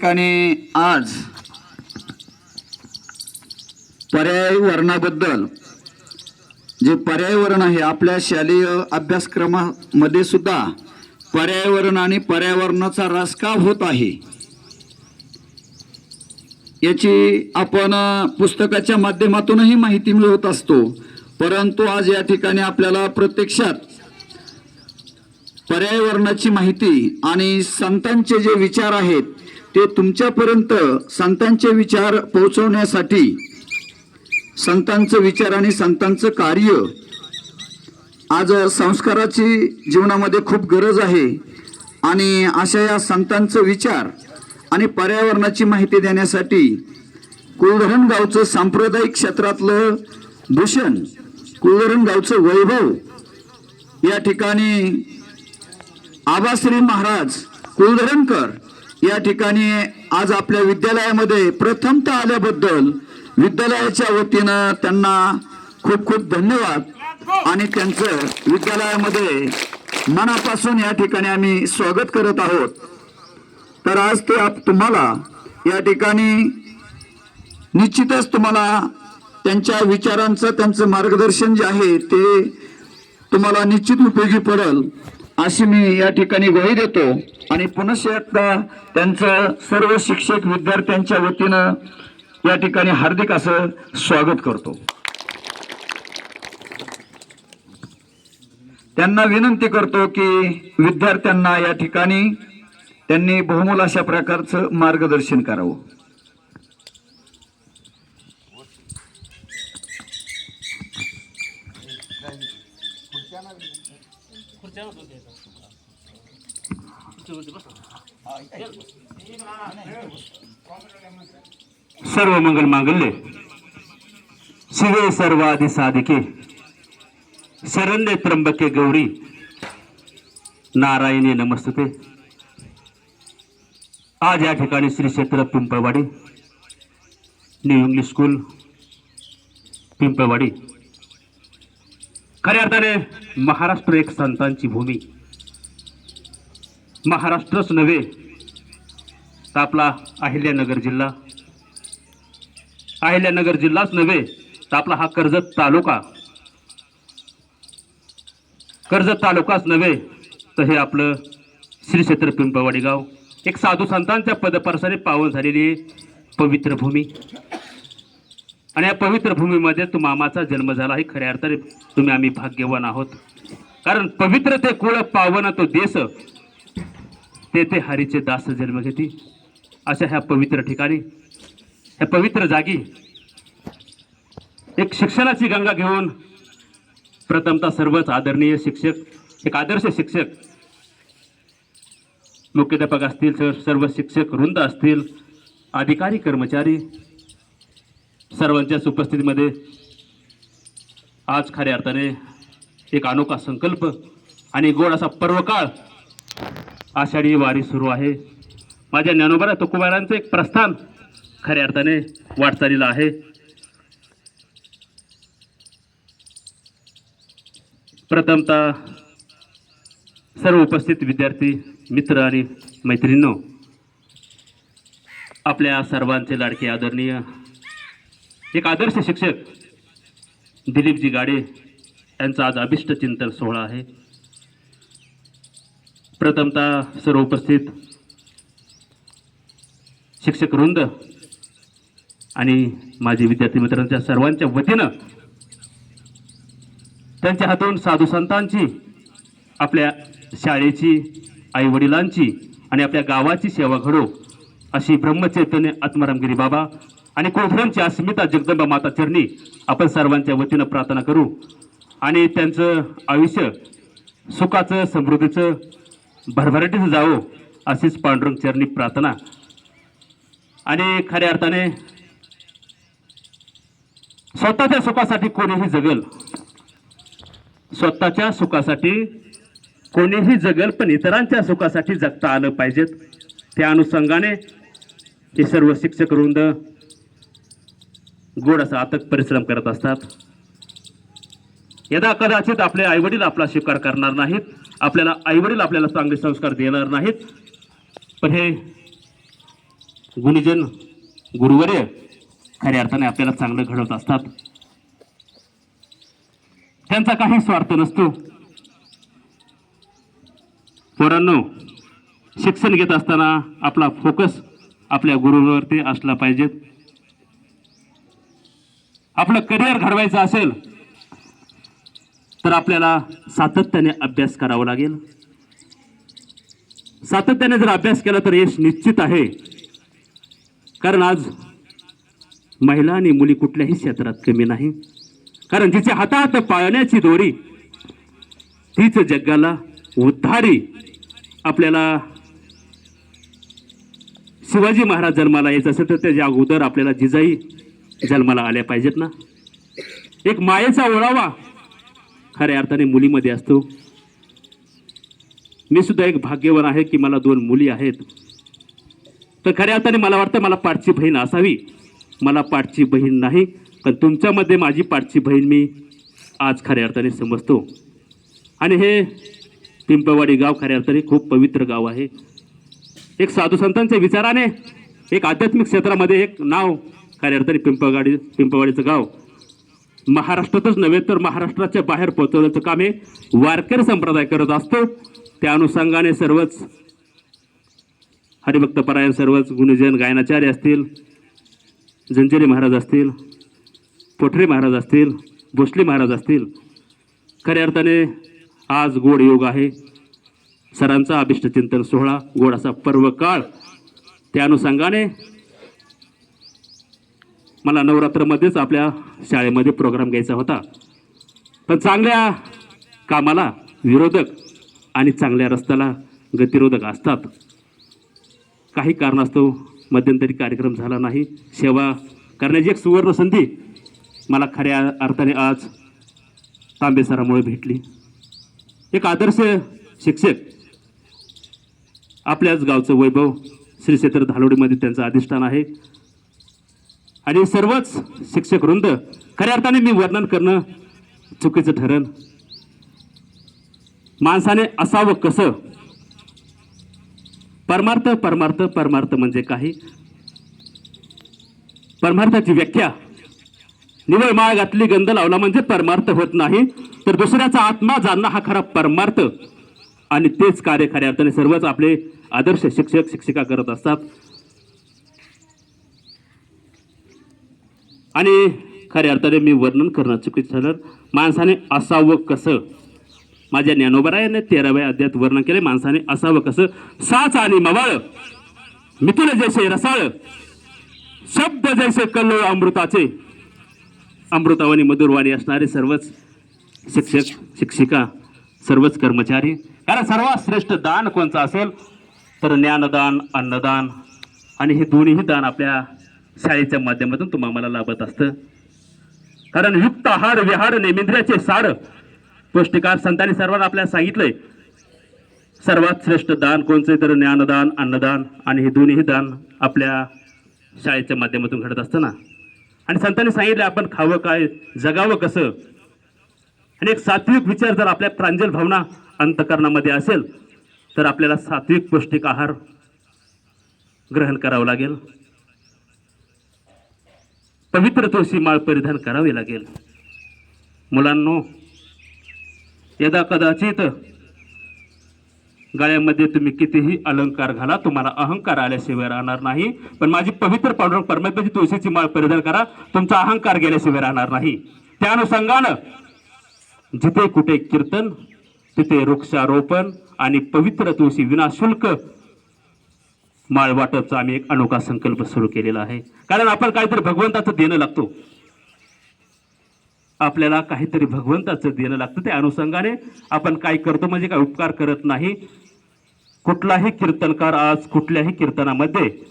ठिकाणी आज पर्यावरणाबद्दल जे पर्यावरण आहे आपल्या शालेय अभ्यासक्रमामध्ये सुद्धा पर्यावरण आणि पर्यावरणाचा ऱ्हास का होत आहे? याची आपण पुस्तकाच्या माध्यमातूनही माहिती मिळवत असतो. परंतु आज या ठिकाणी आपल्याला प्रत्यक्षात पर्यावरणाची माहिती आणि संतांचे जे विचार आहेत ते तुमच्यापर्यंत संतांचे विचार पोहोचवण्यासाठी संतांचं विचार आणि संतांचं कार्य आज संस्काराची जीवनामध्ये खूप गरज आहे. आणि अशा या संतांचं विचार आणि पर्यावरणाची माहिती देण्यासाठी कुलधरण गावचं सांप्रदायिक क्षेत्रातलं भूषण कुलधरण गावचं वैभव या ठिकाणी आबाश्री महाराज कुलधरणकर या ठिकाणी आज आपल्या विद्यालयामध्ये प्रथमतः आल्याबद्दल विद्यालयाच्या वतीनं त्यांना खूप खूप धन्यवाद. आणि त्यांचं विद्यालयामध्ये मनापासून या ठिकाणी आम्ही स्वागत करत आहोत. तर आज ते आप तुम्हाला या ठिकाणी निश्चितच तुम्हाला त्यांच्या विचारांचं त्यांचं मार्गदर्शन जे आहे ते तुम्हाला निश्चित उपयोगी पडेल. अशी मी या ठिकाणी ग्वाही देतो. आणि पुनश्च एकदा त्यांचं सर्व शिक्षक विद्यार्थ्यांच्या वतीनं या ठिकाणी हार्दिक असं स्वागत करतो. त्यांना विनंती करतो की विद्यार्थ्यांना या ठिकाणी त्यांनी बहुमूल अशा प्रकारचं मार्गदर्शन करावं. सर्व मंगल मांगल्य. शिवे सर्वादि साधिके. शरण्य त्र्यंबके गौरी. नारायणी नमस्ते आज या ठिकाणी श्री क्षेत्र Pimpalwadi. New English school Pimpalwadi. खऱ्या अर्थाने महाराष्ट्र एक संतांची भूमी. महाराष्ट्रच नव्हे तर आपला अहिल्यानगर जिल्हा. अहिल्यानगर जिल्हाच नव्हे तर आपला हा कर्जत तालुका. कर्जत तालुकाच नव्हे तर हे आपलं श्री क्षेत्र पिंपवाडी गाव. एक साधू संतांच्या पदपरसाने पावन झालेली पवित्र भूमी. आणि या पवित्र भूमीमध्ये तो मामाचा जन्म झाला. हे खऱ्या अर्थाने तुम्ही आम्ही भाग्यवान आहोत. कारण पवित्र ते कुळ पावन तो देश तेथे हरीचे दास जन्म घेते अशा ह्या पवित्र ठिकाणी ह्या पवित्र जागी एक शिक्षणाची गंगा घेऊन प्रथमतः सर्वच आदरणीय शिक्षक एक आदर्श शिक्षक मुख्याध्यापक असतील सर्व शिक्षक वृंद असतील अधिकारी कर्मचारी सर्वांच्याच उपस्थितीमध्ये आज खऱ्या अर्थाने एक अनोखा संकल्प आणि गोड असा पर्वकाळ आषाढी वारी सुरू आहे. माझ्या ज्ञानोबरा तुकोबारांचं एक प्रस्थान खऱ्या अर्थाने वाटचालीला आहे. प्रथमतः सर्व उपस्थित विद्यार्थी मित्र आणि मैत्रिणींनो आपल्या सर्वांचे लाडके आदरणीय एक आदर्श शिक्षक दिलीपजी गाडे यांचा आज अभिष्ट चिंतन सोहळा आहे. प्रथमतः सर्व उपस्थित शिक्षक वृंद आणि माझे विद्यार्थी मित्रांच्या सर्वांच्या वतीनं त्यांच्या हातून साधू संतांची आपल्या शाळेची आईवडिलांची आणि आपल्या गावाची सेवा घडो अशी ब्रह्मचैतन्य आत्मारामगिरी बाबा आणि कोथरूनची अस्मिता जगदंबा माता चरणी आपण सर्वांच्या वतीनं प्रार्थना करू. आणि त्यांचं आयुष्य सुखाचं समृद्धीचं भरभराटीचं जावं अशीच पांडुरंग चरणी प्रार्थना. आणि खऱ्या अर्थाने स्वतःच्या सुखासाठी कोणीही जगल. स्वतःच्या सुखासाठी कोणीही जगल पण इतरांच्या सुखासाठी जगता आलं पाहिजेत. त्या अनुषंगाने हे सर्व शिक्षक वृंद गोड असा अथक परिश्रम करत असतात. यदा कदाचित आपले आईवडील आपला स्वीकार करणार नाहीत आपल्याला आईवडील आपल्याला चांगले संस्कार देणार नाहीत पण हे गुणीजन गुरुवर्य खऱ्या अर्थाने आपल्याला चांगलं घडवत असतात. त्यांचा काही स्वार्थ नसतो. पोरांनो शिक्षण घेत असताना आपला फोकस आपल्या गुरुवरती असला पाहिजेत. आपलं करिअर घडवायचं असेल तर आपल्याला सातत्याने अभ्यास करावा लागेल. सातत्याने जर अभ्यास केला तर यश निश्चित आहे. कारण आज महिला आणि मुली कुठल्याही क्षेत्रात कमी नाही. कारण जिच्या हातात पाळण्याची दोरी तीच जगाला उद्धारी आपल्याला शिवाजी महाराज जन्माला यायचं असेल तर त्याच्या अगोदर आपल्याला जिजाई जन्माला आल्या पाहिजेत ना. एक मायेचा ओळावा खऱ्या अर्थाने मुलीमध्ये असतो. मी सुद्धा एक भाग्यवान आहे की मला दोन मुली आहेत. तर खऱ्या अर्थाने मला वाटतं मला पाठची बहीण असावी. मला पाठची बहीण नाही पण तुमच्यामध्ये माझी पाठची बहीण मी आज खऱ्या अर्थाने समजतो. आणि हे पिंपवाडी गाव खऱ्या अर्थाने खूप पवित्र गाव आहे. एक साधू संतांच्या विचाराने एक आध्यात्मिक क्षेत्रामध्ये एक नाव खऱ्या अर्थाने पिंपवाडी पिंपवाडीचं गाव. महाराष्ट्रातच नव्हे तर महाराष्ट्राच्या बाहेर पोहोचवण्याचं काम हे वारकरी संप्रदाय करत असतो. त्या अनुषंगाने सर्वच हरिभक्तपरायण सर्वच गुणजन गायनाचार्य असतील जंजेरी महाराज असतील पोठरे महाराज असतील भोसले महाराज असतील. खऱ्या अर्थाने आज गोड योग आहे. सरांचा अभिष्टचिंतन सोहळा गोड असा पर्व काळ त्या अनुषंगाने मला नवरात्रमध्येच आपल्या शाळेमध्ये प्रोग्राम घ्यायचा होता. पण चांगल्या कामाला विरोधक आणि चांगल्या रस्त्याला गतिरोधक असतात. काही कारणास्तव मध्यंतरी कार्यक्रम झाला नाही. सेवा करण्याची एक सुवर्ण संधी मला खऱ्या अर्थाने आज तांबेसरामुळे भेटली. एक आदर्श शिक्षक आपल्याच गावचं वैभव श्री क्षेत्र धालोडीमध्ये त्यांचं अधिष्ठान आहे. आणि सर्वच शिक्षक वृंद खऱ्या अर्थाने मी वर्णन करणं चुकीचं ठरण माणसाने असावं कसं? परमार्थ परमार्थ परमार्थ म्हणजे काही. परमार्थाची व्याख्या निवळ माळ घातली गंध लावला म्हणजे परमार्थ होत नाही तर दुसऱ्याचा आत्मा जाणणं हा खरा परमार्थ. आणि तेच कार्य खऱ्या अर्थाने सर्वच आपले आदर्श शिक्षक शिक्षिका करत असतात. आणि खऱ्या अर्थाने मी वर्णन करणं चुकीचं ठरलं. माणसाने असावं कसं? माझ्या ज्ञानोबरायाने तेराव्या अध्यात वर्णन केले माणसाने असावं कसं? साच आणि मवाळ मिथुन जैसे रसाळ शब्द जैसे कल्लो अमृताचे. अमृतावाणी मधुरवाणी असणारे सर्वच शिक्षक शिक्षिका सर्वच कर्मचारी. कारण सर्वात श्रेष्ठ दान कोणचं असेल? तर ज्ञानदान अन्नदान आणि हे दोन्हीही दान आपल्या शाळेच्या माध्यमातून तुम्हाला लाभत असतं. कारण युक्त आहार विहार नेमिंद्र्याचे सार. पौष्टिकार संतांनी सर्वांना आपल्याला सांगितलंय. सर्वात श्रेष्ठ दान कोणचं तर ज्ञानदान अन्नदान आणि हे दोन्हीही दान आपल्या शाळेच्या माध्यमातून घडत असतं ना. आणि संतांनी सांगितलं आपण खावं काय जगावं कसं? आणि एक सात्विक विचार जर आपल्या प्रांजल भावना अंतकरणामध्ये असेल तर आपल्याला सात्विक पौष्टिक आहार ग्रहण करावं लागेल. पवित्र तुळशी माळ परिधान करावी लागेल. मुलांनो यदा कदाचित गळ्यामध्ये तुम्ही कितीही अलंकार घाला तुम्हाला अहंकार आल्याशिवाय राहणार नाही. पण माझी पवित्र पांडुरंग परमेश्वरची तुळशीची माळ परिधान करा तुमचा अहंकार गेल्याशिवाय राहणार नाही. त्या अनुषंगानं जिथे कुठे कीर्तन तिथे वृक्षारोपण आणि पवित्र तुळशी विनाशुल्क माळ वाटपचा आम्ही एक अनोखा संकल्प सुरू केलेला आहे. कारण आपण काहीतरी भगवंताचं देणं लागतो. आपल्याला काहीतरी भगवंताचं देणं लागतं. त्या अनुषंगाने आपण काय करतो म्हणजे काय उपकार करत नाही. कुठलाही कीर्तनकार आज कुठल्याही कीर्तनामध्ये